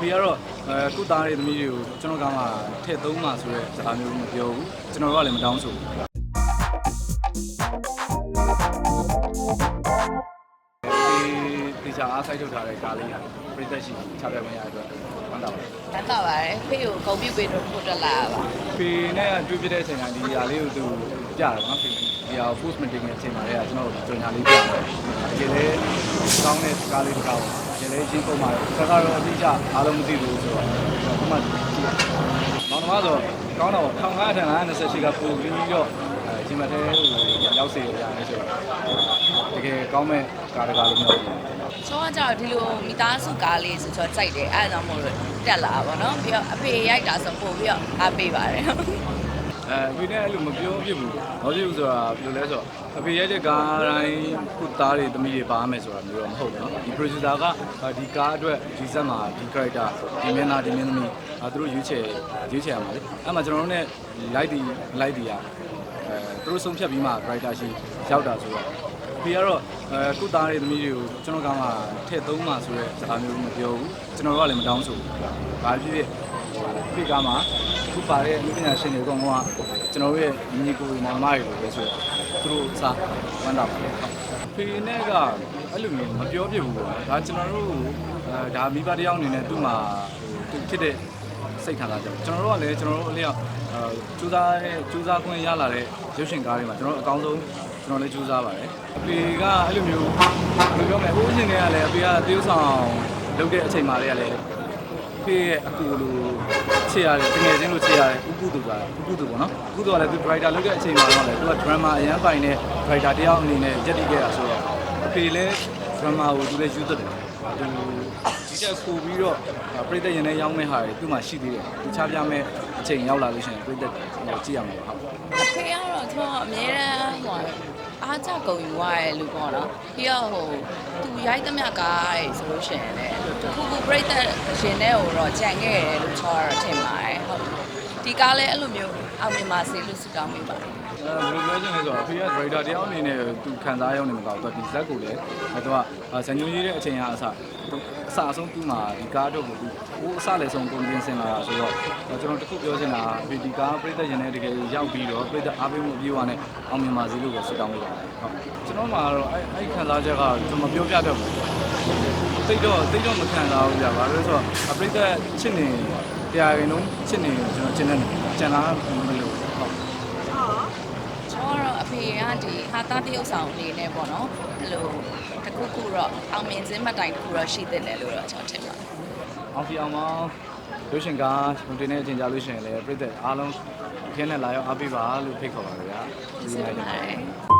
ဖေကတော့အဲကုသားရဲ့သမီးတွေကိုကျွန်တော်ကမှထည့်သုံးမှဆိုတဲ့စကားမျိုးမပြောဘူးကျွန်တော်ကလည်းမတောင်းဆိုဘူးဒီဒီချာအားဆိုင်ထုတ်ထားတဲ့ကားလေးဟာပြည့်သက်ရှိချပြမရတဲ့အတွက်ဝမ်းသာပါတယ်တတ်တော့ပါတယ်ဖေကိုဂုံပြုတ်ပေးတော့ဖို့တက်လာတာပါဖေနဲ့တွေ့ပြတဲ့အချိန်ကဒီဟာလေးကိုသူပြတယ်နော်ဖေဒီဟာ post meeting ရဲ့အချိန်မှာလည်းကျွန်တော်တို့ကြော်ညာလေးပြတယ်ဒီလေကောင်းတဲ့ကားလေးတစ်ကားပါ ဒီလေချင်းပုံမှာဆက်ကတော့အတိအကျအားလုံးမသိဘူးဆိုတော့ဒီမှာကြည့်ရအောင်နောက်တော့ကောင်းတော့1500ထန်28ကပို့ပြီးတော့အဲချင်းမထဲဟိုရောက်စေရတယ်ဆိုတော့တကယ်ကောင်းမဲ့ကားတစ်ကားလို့ပြောတယ်ကျောင်းကကြတော့ဒီလိုမိသားစုကားလေးဆိုတော့ကြိုက်တယ်အဲဒါကြောင့်မို့လို့တက်လာတာပေါ့နော်ပြီးတော့အဖေရိုက်တာဆိုပို့ပြီးတော့အားပေးပါတယ် အဲသူနဲ့အဲ့လိုမပြောဖြစ်ဘူး။ဘာဖြစ်ဘူးဆိုတာဘယ်လိုလဲဆိုတော့အဖေရဲ့ကားတိုင်းခုသားတွေသမီးတွေပါမယ်ဆိုတာမျိုးတော့မဟုတ်ဘူးနော်။ဒီ producer ကဒီကားအတွက်ဒီဆက်မှာဒီ character ဒီမင်းသားဒီမင်းသမီးအဲသူတို့ရွေးချယ်ရွေးချယ်ရမှာလေ။အဲ့မှာကျွန်တော်တို့ ਨੇ light ဒီ light ဒီอ่ะအဲသူတို့ဆုံးဖြတ်ပြီးမှ character ရှိရောက်တာဆိုတော့ဖေကတော့အဲကုသားတွေသမီးတွေကိုကျွန်တော်ကမှထည့်သုံးမှဆိုတဲ့စကားမျိုးမပြောဘူးကျွန်တော်ကလည်းမတောင်းဆိုဘူးဘာဖြစ်ဖြစ် ဖိကားမှာခုပါတဲ့လူပညာရှင်တွေအကုန်လုံးကကျွန်တော်တို့ရဲ့ညီကိုမောင်မတွေလိုပဲဆိုတော့သူတို့စားဝမ်းတာပါဖေနဲ့ကအဲ့လိုမျိုးမပြောပြဘူးပေါ့ဒါကျွန်တော်တို့အဲဒါမိဘတစ်ယောက်အနေနဲ့သူ့မှာဟိုသူဖြစ်တဲ့စိတ်ခံစားချက်ကျွန်တော်တို့ကလည်းကျွန်တော်တို့အလျောက်အဲစူးစမ်းတဲ့စူးစမ်းခွင့်ရလာတဲ့ရုပ်ရှင်ကားတွေမှာကျွန်တော်တို့အကောင်းဆုံးကျွန်တော်လည်းစူးစမ်းပါတယ်အဖေကအဲ့လိုမျိုးဘယ်လိုပြောမလဲဦးရှင်တွေကလည်းအဖေကတေးဥဆောင်လုပ်တဲ့အချိန်မှာလေးကလည်း ဖေးရဲ့အကူလိုချေရတယ်တကယ်ချင်းလိုချေရတယ်ဥပုသူကဥပုသူပေါ့နော်ဥပုသူကလည်းသူ driver လုပ်တဲ့အချိန်မှာတော့လေသူက drama အရန်ပိုင်တဲ့ driver တယောက်အနေနဲ့ရက်တည်ခဲ့တာဆိုတော့အဖေလည်း drama ကိုသူလည်းယူတတ်တယ်သူ ဒီချက်ပို့ပြီးတော့ပြိတ္တရင်ထဲရောက်မဲ့ဟာတွေသူ့မှာရှိသေးတယ်တခြားပြမဲ့အချိန်ရောက်လာလို့ရှိရင်ပြိတ္တဟိုကြည့်ရမှာပါဟုတ်အဖေကတော့ကျွန်တော်အများတန်းဟိုအားကြကုန်ယူရတဲ့လူပေါ့နော်ပြီးတော့ဟိုသူရိုက်သမျှကားတွေဆိုလို့ရှိရင်လည်းတခုခုပြိတ္တရှင်တဲ့ဟိုတော့ကြံခဲ့ရတယ်လို့ချောတော့ထင်ပါတယ်ဟုတ် ဒီကားလည်းအဲ့လိုမျိုးအောင်မြင်ပါစေလို့ဆုတောင်းမိပါတယ်အဲဘယ်လိုပြောချင်လဲဆိုတော့အဖေက driver တယောက်အနေနဲ့သူခံစားရုံနဲ့မကောက်တော့ဒီဇက်ကိုလည်းအဲသူကဇန်ညူကြီးတဲ့အချိန်ကအစသူအစအဆုံးသူ့မှာဒီကားတော့ကိုသူဟိုအစလည်းဆုံးပုံပြင်ဆင်လာတာဆိုတော့ကျွန်တော်တခုပြောချင်တာအဖေဒီကားပြိသက်ရင်နဲ့တကယ်ရောက်ပြီးတော့ပြိသက်အားပေးမှုအပြည့်အဝနဲ့အောင်မြင်ပါစေလို့ပဲဆုတောင်းပေးပါတယ်ဟုတ်ကျွန်တော်မှာတော့အဲအဲ့ခံစားချက်ကကျွန်တော်ပြောပြတတ်ဘူးတိတ်တော့တိတ်တော့မခံစားဘူးကြာဘာလို့လဲဆိုတော့ပြိသက်ချစ်နေ တရားရင်လုံးချစ်နေကျွန်တော်ကျင်နေကျန်လာမလို့ဟုတ်ကျွန်တော်ကတော့အဖေကဒီဟာတာတရုပ်ဆောင်အနေနဲ့ပေါ့နော်အဲ့လိုတခုခုတော့အောင်မြင်ခြင်းမှတ်တိုင်တခုတော့ရှိသင့်တယ်လို့တော့ကျွန်တော်ထင်ပါတယ်အောင်ပြအောင်မောင်းရုပ်ရှင်ကားဟိုတင်နေအချိန်ကြာလို့ရှိရင်လည်းပြည်သက်အားလုံးခင်းနဲ့လာရောက်အားပေးပါလို့ဖိတ်ခေါ်ပါရစေဗျာကျေးဇူးတင်ပါတယ်